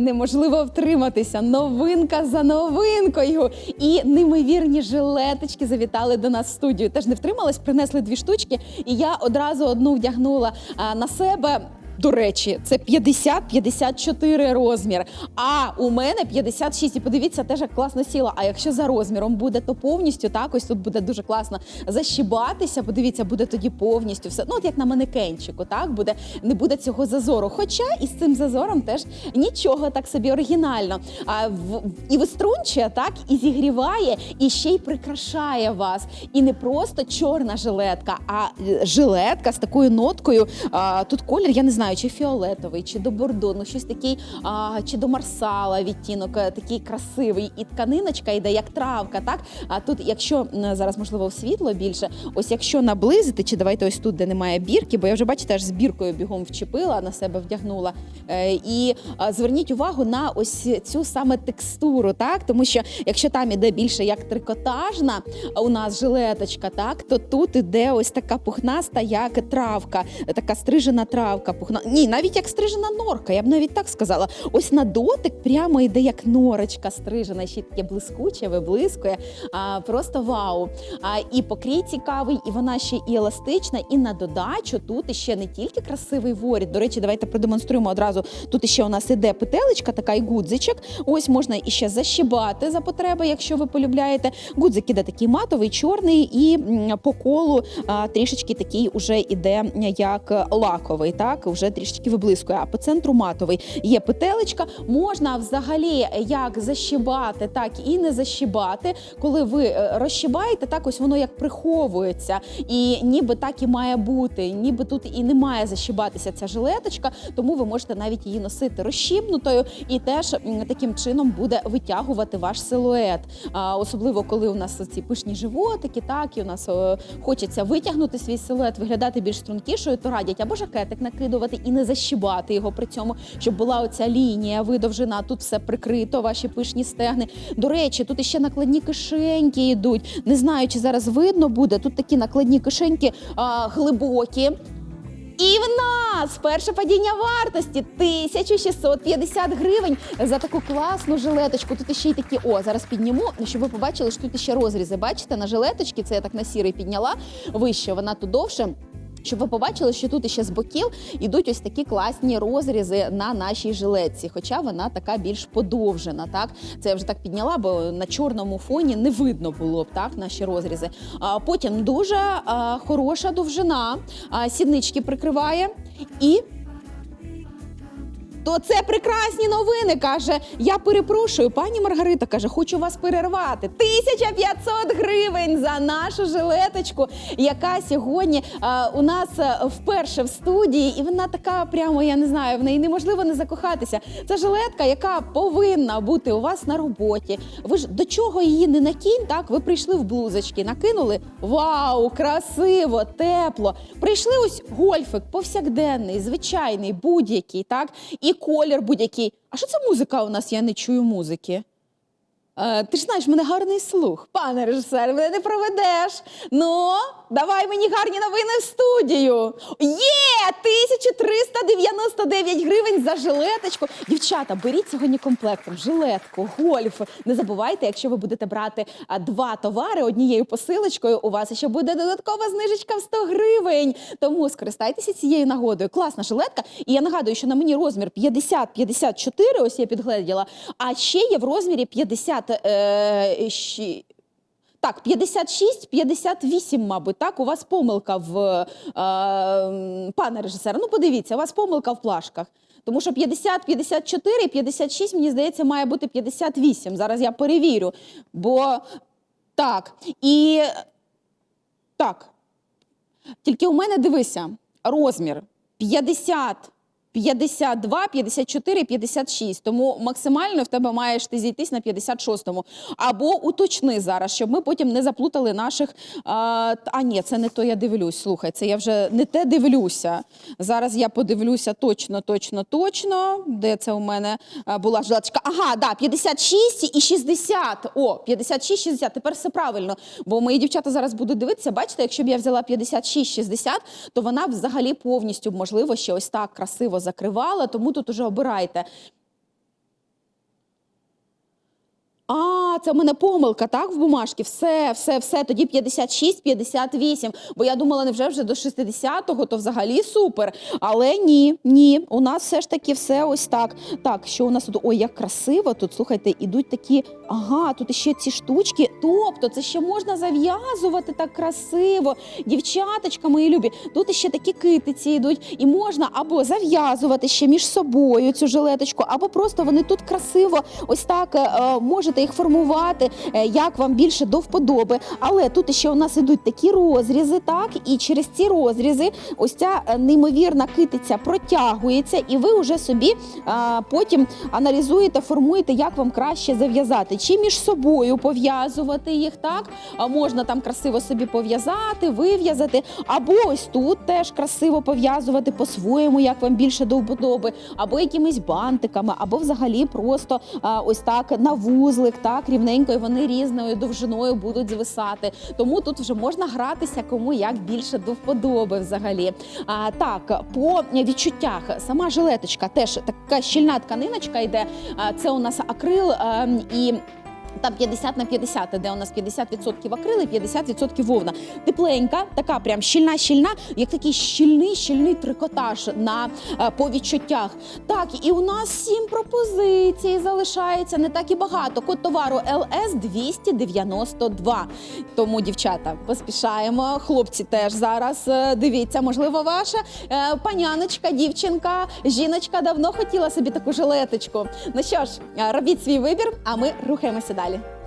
неможливо втриматися. Новинка за новинкою. І неймовірні жилеточки завітали до нас в студію. Теж не втрималась, принесли дві штучки, і я одразу одну вдягнула на себе. До речі, це 50-54 розмір. А у мене 56. І подивіться, теж як класно сіла. А якщо за розміром буде, то повністю так ось тут буде дуже класно защібатися. Подивіться, буде тоді повністю все. Ну, от як на манекенчику, так буде не буде цього зазору. Хоча із цим зазором теж нічого так собі оригінально. А в і виструнчує, так і зігріває, і ще й прикрашає вас. І не просто чорна жилетка, а е, жилетка з такою ноткою. А, тут колір, я не знаю, чи фіолетовий, чи до бордо, ну щось такий, а, чи до марсала відтінок, е, такий красивий. І тканиночка йде як травка. Так а тут, якщо зараз можливо світло більше, ось якщо наблизити, чи давайте ось тут, де немає бірки, бо я вже бачите, аж з біркою бігом вчепила, на себе вдягнула. Е, і зверніть увагу на ось цю саме текстуру, так тому що якщо там іде більше як трикотажна у нас жилеточка, так то тут іде ось така пухнаста, як травка, така стрижена травка. Пухна ні, навіть як стрижена норка, я б навіть так сказала. Ось на дотик прямо йде як норочка стрижена, ще таке блискуче, виблискує. А, просто вау. А, і покрій цікавий, і вона ще і еластична, і на додачу тут іще не тільки красивий воріт. До речі, давайте продемонструємо одразу. Тут іще у нас іде петелечка, така і гудзичок. Ось можна іще защибати за потреби, якщо ви полюбляєте. Гудзик іде такий матовий, чорний, і по колу а, трішечки такий уже іде як лаковий, так вже трішечки виблискує. А по центру матовий є петелечка. Можна взагалі як защибати, так і не защибати. Коли ви е, розщибаєте, так ось воно як приховується, і ніби так і має бути. Ніби тут і не має защибатися ця жилеточка, тому ви можете навіть її носити розщібнутою і теж таким чином буде витягувати ваш силует. Особливо коли у нас ці пишні животики, так і у нас е, хочеться витягнути свій силует, виглядати більш стрункішою, то радять або жакетик накидувати і не защибати його при цьому, щоб була оця лінія видовжена. Тут все прикрито, ваші пишні стегни. До речі, тут іще накладні кишеньки йдуть. Не знаю, чи зараз видно буде. Тут такі накладні кишеньки а, глибокі. І в нас перше падіння вартості 1650 гривень за таку класну жилеточку. Тут ще й такі, о, зараз підніму, щоб ви побачили, що тут ще розрізи. Бачите, на жилеточці, це я так на сірий підняла вище, вона тут довше. Щоб ви побачили, що тут іще з боків ідуть ось такі класні розрізи на нашій жилетці, хоча вона така більш подовжена. Так, це я вже так підняла, бо на чорному фоні не видно було б так наші розрізи. А потім дуже а, хороша довжина, а, сіднички прикриває і. То це прекрасні новини, каже. Я перепрошую, пані Маргарита каже, хочу вас перервати. 1500 гривень за нашу жилеточку, яка сьогодні е, у нас е, вперше в студії, і вона така прямо, я не знаю, в неї неможливо не закохатися. Це жилетка, яка повинна бути у вас на роботі. Ви ж до чого її не накинь, так? Ви прийшли в блузочки, накинули. Вау, красиво, тепло. Прийшли ось гольфик, повсякденний, звичайний, будь-який, так? І колір будь-який. А що це музика у нас? Я не чую музики. Е, ти ж знаєш, в мене гарний слух. Пане режисер, мене не проведеш. Ну, давай мені гарні новини в студію. Є! 1399 гривень за жилеточку. Дівчата, беріть сьогодні комплектом жилетку, гольф. Не забувайте, якщо ви будете брати два товари однією посилочкою, у вас ще буде додаткова знижечка в 100 гривень. Тому скористайтеся цією нагодою. Класна жилетка. І я нагадую, що на мені розмір 50-54, ось я підгледіла, а ще є в розмірі 50. Е, так, 56-58, мабуть, так. У вас помилка в е, пане режисера. Ну, подивіться, у вас помилка в плашках. Тому що 50, 54, 56, мені здається, має бути 58. Зараз я перевірю. Бо так. І так. Тільки у мене дивися, розмір 50. 52, 54, 56. Тому максимально в тебе маєш ти зійтись на 56-му. Або уточни зараз, щоб ми потім не заплутали наших. А, а ні, це не то я дивлюсь. Слухай, це я вже не те дивлюся. Зараз я подивлюся точно, точно, точно. Де це у мене була жилеточка? Ага, да, 56 і 60. О, 56, 60. Тепер все правильно. Бо мої дівчата зараз будуть дивитися. Бачите, якщо б я взяла 56, 60, то вона взагалі повністю, можливо, ще ось так красиво закривала. Тому тут уже обирайте. А, це в мене помилка, так, в бумажці? Все, все, все. Тоді 56, 58. Бо я думала, невже вже до 60-го, то взагалі супер. Але ні, ні. У нас все ж таки все ось так. Так, що у нас тут? Ой, як красиво. Тут слухайте, ідуть такі. Ага, тут ще ці штучки. Тобто, це ще можна зав'язувати так красиво. Дівчаточка мої любі. Тут ще такі китиці йдуть, і можна або зав'язувати ще між собою цю жилеточку, або просто вони тут красиво ось так е, можете їх формувати, е, як вам більше до вподоби. Але тут ще у нас ідуть такі розрізи, так, і через ці розрізи ось ця е, неймовірна китиця протягується, і ви вже собі а, потім аналізуєте, формуєте, як вам краще зав'язати. Чи між собою пов'язувати їх, так? А можна там красиво собі пов'язати, вив'язати, або ось тут теж красиво пов'язувати по-своєму, як вам більше до вподоби, або якимись бантиками, або взагалі просто а, ось так на вузлик, так рівненько, і вони різною довжиною будуть звисати. Тому тут вже можна гратися кому як більше до вподоби взагалі. А, так, по відчуттях, сама жилеточка теж така щільна тканиночка йде. Це у нас акрил а, і. Там 50 на 50, де у нас 50% акрил і 50% вовна. Тепленька, така прям щільна-щільна, як такий щільний, щільний трикотаж на е, по відчуттях. Так, і у нас сім пропозицій залишається не так і багато. Код товару ЛС 292. Тому, дівчата, поспішаємо. Хлопці теж зараз е, дивіться, можливо, ваша е, паняночка, дівчинка, жіночка давно хотіла собі таку жилеточку. Ну що ж, робіть свій вибір, а ми рухаємося sandália.